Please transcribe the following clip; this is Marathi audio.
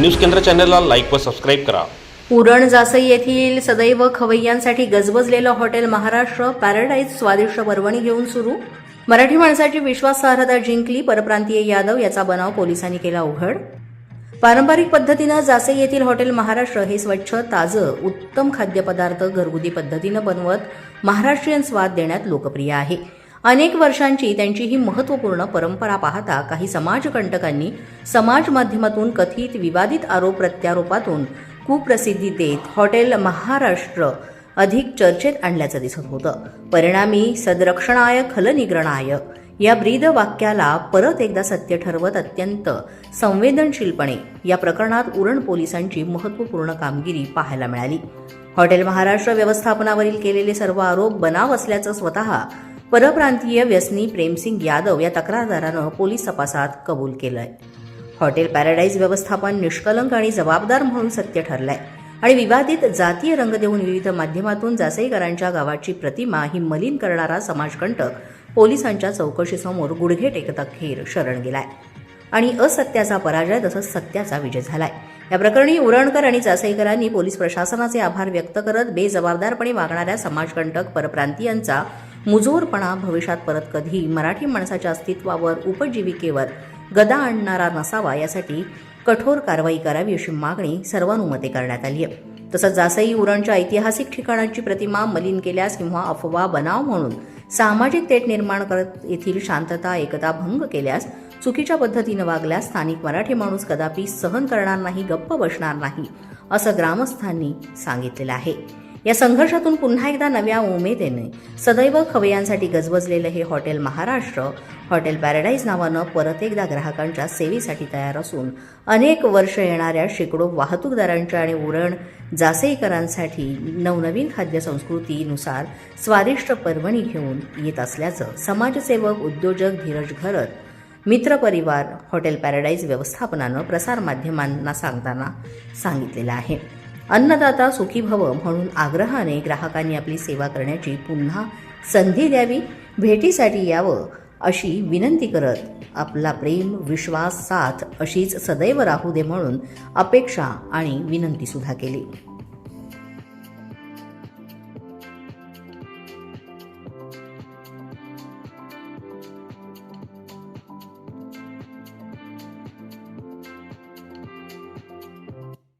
न्यूज केंद्र चॅनलला लाईक व सबस्क्राईब करा. उरण जासई येथील सदैव खवय्यांसाठी गजबजलेलं हॉटेल महाराष्ट्र पॅराडाईज स्वादिष्ट पर्वणी घेऊन सुरू. मराठी माणसाची विश्वासार्हता जिंकली परप्रांतीय यादव याचा बनाव पोलिसांनी केला उघड. पारंपरिक पद्धतीनं जासई येथील हॉटेल महाराष्ट्र हे स्वच्छ ताजं उत्तम खाद्यपदार्थ घरगुती पद्धतीनं बनवत महाराष्ट्रीयन स्वाद देण्यात लोकप्रिय आहे. अनेक वर्षांची त्यांची ही महत्त्वपूर्ण परंपरा पाहता काही समाजकंटकांनी समाज माध्यमातून कथित विवादित आरोप प्रत्यारोपातून कुप्रसिद्धी देत हॉटेल महाराष्ट्र अधिक चर्चेत आणल्याचं दिसत होतं. परिणामी सदरक्षणाय खलनिग्रणाय या ब्रीद वाक्याला परत एकदा सत्य ठरवत अत्यंत संवेदनशीलपणे या प्रकरणात उरण पोलिसांची महत्त्वपूर्ण कामगिरी पाहायला मिळाली. हॉटेल महाराष्ट्र व्यवस्थापनावरील केलेले सर्व आरोप बनाव असल्याचं स्वतः परप्रांतीय व्यसनी प्रेमसिंग यादव या तक्रारदारानं पोलीस तपासात कबूल केलंय. हॉटेल पॅराडाईज व्यवस्थापन निष्कलंक आणि जबाबदार म्हणून सत्य ठरलंय. आणि विवादित जातीय रंग देऊन विविध माध्यमातून जासईकरांच्या गावाची प्रतिमा ही मलिन करणारा समाजकंटक पोलिसांच्या चौकशीसमोर गुडघे टेकत अखेर शरण गेलाय. आणि असत्याचा पराजय तसंच सत्याचा विजय झालाय. या प्रकरणी उरणकर आणि जासईकरांनी पोलीस प्रशासनाचे आभार व्यक्त करत बेजबाबदारपणे वागणाऱ्या समाजकंटक परप्रांतीयांचा मुजोरपणा भविष्यात परत कधी मराठी माणसाच्या अस्तित्वावर उपजीविकेवर गदा आणणारा नसावा यासाठी कठोर कारवाई करावी अशी मागणी सर्वानुमते करण्यात आली आहे. तसंच जासई उरणच्या ऐतिहासिक ठिकाणांची प्रतिमा मलिन केल्यास किंवा अफवा बनाव म्हणून सामाजिक तेट निर्माण करत येथील शांतता एकता भंग केल्यास चुकीच्या पद्धतीनं वागल्यास स्थानिक मराठी माणूस कदापि सहन करणार नाही गप्प बसणार नाही असं ग्रामस्थांनी सांगितलेलं आहे. या संघर्षातून पुन्हा एकदा नव्या उमेदेने सदैव खवयांसाठी गजबजलेलं हे हॉटेल महाराष्ट्र हॉटेल पॅराडाईज नावानं परत एकदा ग्राहकांच्या सेवेसाठी तयार असून अनेक वर्ष येणाऱ्या शेकडो वाहतूकदारांच्या आणि उरण जासईकरांसाठी नवनवीन खाद्य संस्कृतीनुसार स्वादिष्ट पर्वणी घेऊन येत असल्याचं समाजसेवक उद्योजक धीरज घरत मित्रपरिवार हॉटेल पॅराडाईज व्यवस्थापनानं प्रसारमाध्यमांना सांगताना सांगितलेलं आहे. अन्नदाता सुखी भव म्हणून आग्रहाने ग्राहकांनी आपली सेवा करण्याची पुन्हा संधी द्यावी भेटीसाठी यावं अशी विनंती करत आपला प्रेम विश्वास साथ अशीच सदैव राहू दे म्हणून अपेक्षा आणि विनंतीसुद्धा केली.